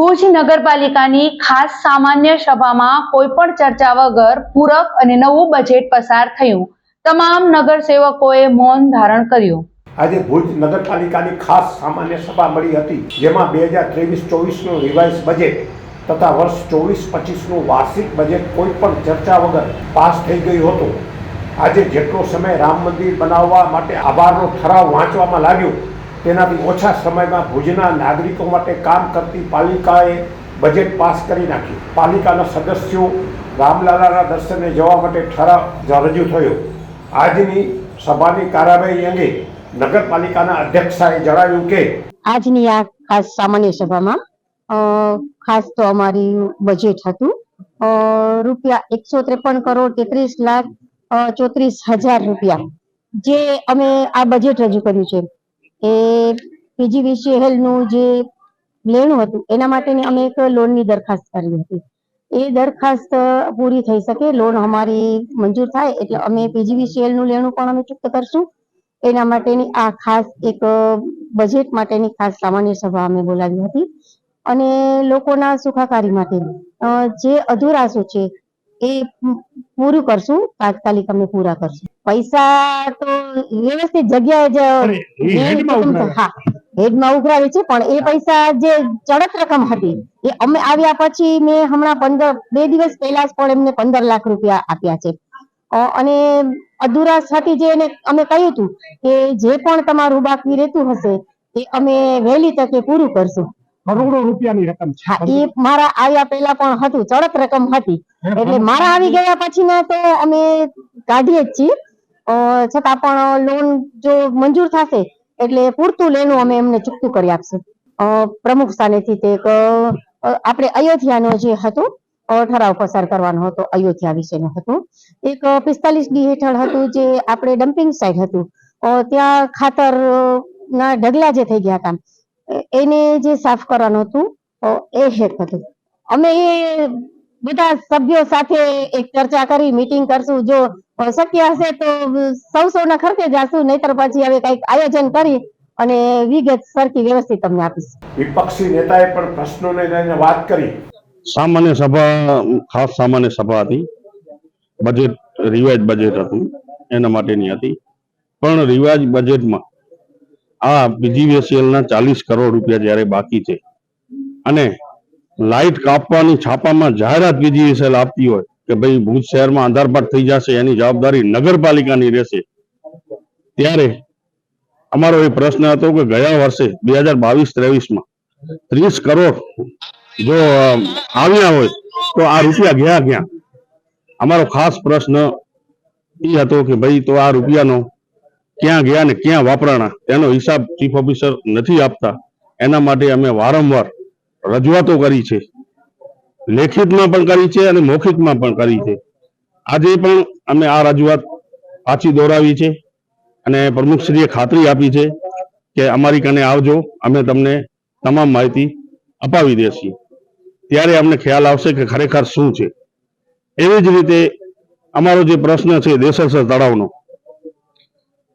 Bhuj નગરપાલિકાની ખાસ સામાન્ય સભામાં કોઈ પણ ચર્ચા વગર પૂરક અને નવું બજેટ પસાર થયું. તમામ નગરસેવકોએ મૌન ધારણ કર્યું. આજે ભુજ નગરપાલિકાની ખાસ સામાન્ય સભા મળી હતી, જેમાં બે હજાર ત્રેવીસ ચોવીસનું રિવાઇઝ બજેટ તથા વર્ષ ચોવીસ પચીસનું વાર્ષિક બજેટ કોઈ પણ ચર્ચા વગર પાસ થઈ ગયું હતું. આજે જેટલો સમય રામ મંદિર બનાવવા માટે આભારનો ઠરાવ વાંચવામાં લાગ્યો તેનાથી ઓછા સમયમાં ભુજના નાગરિકો માટે કામ કરતી પાલિકાએ બજેટ પાસ કરી નાખ્યું પાલિકાના સદસ્યો રામલાલાના દર્શને જવા માટે ઠરાવ રજૂ થયો. આજની સભાની કાર્યવાહી અંગે નગરપાલિકાના અધ્યક્ષાએ જણાવ્યું કે આજની આ ખાસ સામાન્ય સભામાં ખાસ તો અમારી બજેટ હતું. રૂપિયા એકસો ત્રેપન કરોડ તેત્રીસ લાખ ચોત્રીસ હજાર રૂપિયા. જે અમે આ બજેટ રજૂ કર્યું છે. એ પીજીવીસીએલનું જે લેણું હતું, એના માટેની અમે એક લોનની દરખાસ્ત કરી હતી. એ દરખાસ્ત પૂરી થઈ શકે, લોન અમારી મંજૂર થાય, એટલે અમે પીજીવીસીએલનું લેણું પણ અમે ચુક્ત કરશું. એના માટેની આ ખાસ એક બજેટ માટેની ખાસ સામાન્ય સભા અમે બોલાવી હતી. અને લોકોના સુખાકારી માટે જે અધુરાશો છે, એ પૂરું કરશું, તાત્કાલિક અમે પૂરા કરશું. પૈસા તો વ્યવસ્થિત જગ્યાએ જ હા હેડમાં ઉઘરાવે છે પણ એ પૈસા જે ચડત રકમ હતી એ અમે આવ્યા પછી મેં હમણાં પંદર બે દિવસ પહેલા જ પણ એમને પંદર લાખ રૂપિયા આપ્યા છે. અને અધુરા સાથે જે એને અમે કહ્યું હતું કે જે પણ તમારું બાકી રહેતું હશે એ અમે વહેલી તકે પૂરું કરશું. કરોડો રૂપિયાની રકમ હા એ મારા આવ્યા પહેલા પણ હતું ચડક રકમ હતી. એટલે મારા આવી ગયા પછી ના તો અમે કાઢીએ જ છીએ. છતાં પણ લોન જો મંજૂર થશે, એટલે પૂરતું લેનું અમે એમને ચૂકતું કરી આપશું. પ્રમુખ સ્થાનેથી તે એક આપણે અયોધ્યાનો જે હતો ઠરાવ પસાર કરવાનો હતો, અયોધ્યા વિશેનો હતો. એક પિસ્તાલીસ ડી હેઠળ હતું જે આપણે ડમ્પિંગ સાઇટ હતું. ત્યાં ખાતર ના ઢગલા જે થઈ ગયા હતા એને જે સાફ કરવાનું હતું એ હેઠ હતું. અમે એ બધા સભ્યો સાથે એક ચર્ચા કરી મીટિંગ કરશું. જો શક્ય હશે તો સૌ સૌના ખર્ચે જાશું નહીતર પછી હવે કંઈક આયોજન કરી અને વિગત સરખી વ્યવસ્થિત તમને આપીશ. વિપક્ષી નેતાએ પણ પ્રશ્નોને લઈને વાત કરી. સામાન્ય સભા ખાસ સામાન્ય સભા હતી. બજેટ રિવાઇઝ બજેટ હતું એના માટેની હતી. પણ રિવાઇઝ બજેટમાં આ BGVCL ના ચાલીસ કરોડ રૂપિયા જ્યારે બાકી છે અને લાઇટ કાપવાની છાપામાં જાહેરાત બીજીવીસીએલ આપતી હોય કે ભાઈ ભુજ શહેરમાં આધારપાટ થઈ જશે, એની જવાબદારી નગરપાલિકાની રહેશે. ત્યારે અમારો એ પ્રશ્ન હતો કે ગયા વર્ષે બે હજાર બાવીસ ત્રેવીસમાં ત્રીસ કરોડ જો આવ્યા હોય તો આ રૂપિયા ગયા ક્યાં? અમારો ખાસ પ્રશ્ન એ હતો કે ભાઈ તો આ રૂપિયાનો ક્યાં ગયા ને ક્યાં વાપરાણા? તેનો હિસાબ ચીફ ઓફિસર નથી આપતા. એના માટે અમે વારંવાર રજૂઆતો કરી છે. લેખિતમાં પણ કરી છે અને મૌખિકમાં પણ કરી છે. આજે પણ અમે આ રજૂઆત પાછી દોરાવી છે અને પ્રમુખશ્રીએ ખાતરી આપી છે કે અમારી કને આવજો, અમે તમને તમામ માહિતી અપાવી દેશી. ત્યારે અમને ખ્યાલ આવશે કે ખરેખર શું છે. એવી જ રીતે અમારો જે પ્રશ્ન છે દેસરસર તળાવનો,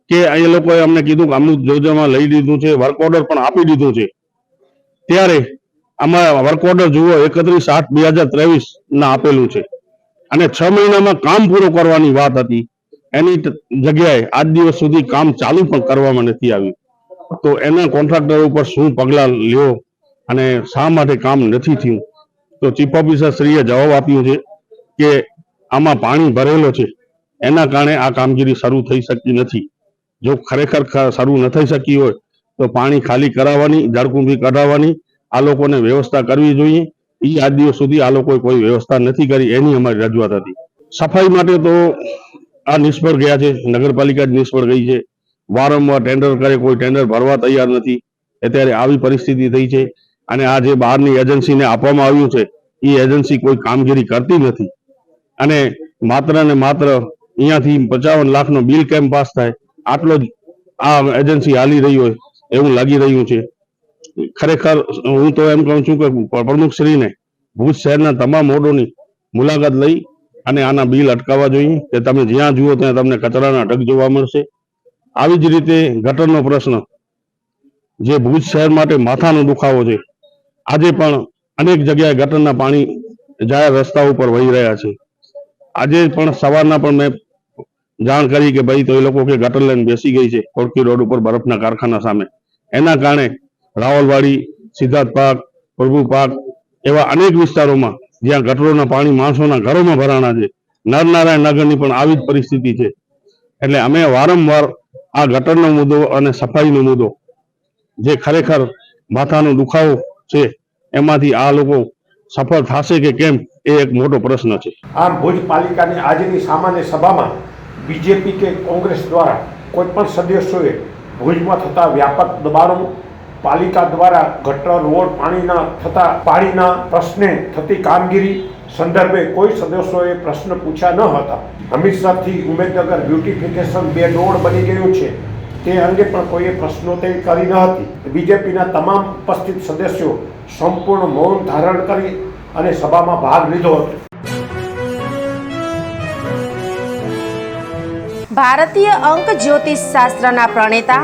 કે એ લોકોએ અમને કીધું કે અમુક યોજનામાં લઈ લીધું છે, વર્ક ઓર્ડર પણ આપી દીધું છે. ત્યારે આમાં વર્ક ઓર્ડર જુઓ, એકત્રીસ આઠ બે હજાર ત્રેવીસ ના આપેલું છે. અને છ મહિનામાં કામ પૂરું કરવાની વાત હતી. એની જગ્યાએ આજ દિવસ સુધી કામ ચાલુ પણ કરવામાં નથી આવ્યું. તો એના કોન્ટ્રાક્ટર ઉપર શું પગલાં લ્યો અને શા માટે કામ નથી થયું? તો ચીફ ઓફિસર શ્રીએ જવાબ આપ્યો છે કે આમાં પાણી ભરેલો છે. એના કારણે આ કામગીરી શરૂ થઈ શકી નથી. જો ખરેખર શરૂ ન થઈ શકી હોય તો પાણી ખાલી કરાવવાની જળકુંભી કઢાવવાની આ લોકોને વ્યવસ્થા કરવી જોઈએ. એ આજ દિવસ સુધી આ લોકોએ કોઈ વ્યવસ્થા નથી કરી, એની અમારી રજૂઆત હતી. સફાઈ માટે તો આ નિષ્ફળ ગયા છે, નગરપાલિકા જ નિષ્ફળ ગઈ છે. વારંવાર ટેન્ડર કરે, કોઈ ટેન્ડર ભરવા તૈયાર નથી. અત્યારે આવી પરિસ્થિતિ થઈ છે અને આ જે બહારની એજન્સીને આપવામાં આવ્યું છે એ એજન્સી કોઈ કામગીરી કરતી નથી. અને માત્ર ને માત્ર અહીંયાથી પચાવન લાખનો બિલ કેમ પાસ થાય? આટલો જ આ એજન્સી હાલી રહી હોય એવું લાગી રહ્યું છે. ખરેખર હું તો એમ કહું છું કે પ્રમુખશ્રીને ભુજ શહેરના તમામ વોર્ડોની મુલાકાત લઈ અને આના બિલ અટકાવવા જોઈએ. કે તમે જ્યાં જુઓ ત્યાં તમને કચરાના ઢગ જોવા મળશે. આવી જ રીતે ગટરનો પ્રશ્ન, જે ભુજ શહેર માટે માથાનો દુખાવો છે, આજે પણ અનેક જગ્યાએ ગટરના પાણી જાહેર રસ્તા ઉપર વહી રહ્યા છે. આજે પણ સવારના પણ મેં જાણ કરી કે ભાઈ તો એ લોકો કે ગટર લાઈન બેસી ગઈ છે. કોડકી રોડ ઉપર બરફના કારખાના સામે. એના કારણે રાવલવાડી, સિદ્ધાર્થ પાર્ક, પ્રભુ પાર્ક એવા અનેક વિસ્તારોમાં જ્યાં ગટરોના પાણી માણસોના ઘરોમાં ભરાણા છે. નરનારાયણ નગરની પણ આવી જ પરિસ્થિતિ છે. એટલે અમે વારંવાર આ ગટરનો મુદ્દો અને સફાઈનો મુદ્દો જે ખરેખર માથાનો દુખાવો છે, એમાંથી આ લોકો સફળ થશે કે કેમ, એ એક મોટો પ્રશ્ન છે. આમ ભુજ પાલિકાની આજની સામાન્ય સભામાં બીજેપી કે કોંગ્રેસ દ્વારા કોઈ પણ સદસ્યોએ ભુજમાં થતા વ્યાપક દબાણો પાલિકા દ્વારા ગટર, રોડ, પાણીના થતા, પાણીના પ્રશ્ને થતી કામગીરી સંદર્ભે કોઈ સદસ્યોએ પ્રશ્ન પૂછ્યા ન હતા. હમીરસરથી ઉમેદનગર બ્યુટિફિકેશન બે રોડ બની ગયું છે. તે અંગે પણ કોઈએ પ્રશ્નોત્તરી કરી ન હતી. બીજેપીના તમામ ઉપસ્થિત સદસ્યો સંપૂર્ણ મૌન ધારણ કરી અને સભામાં ભાગ લીધો હતો. ભારતીય અંક જ્યોતિષ શાસ્ત્રના પ્રણેતા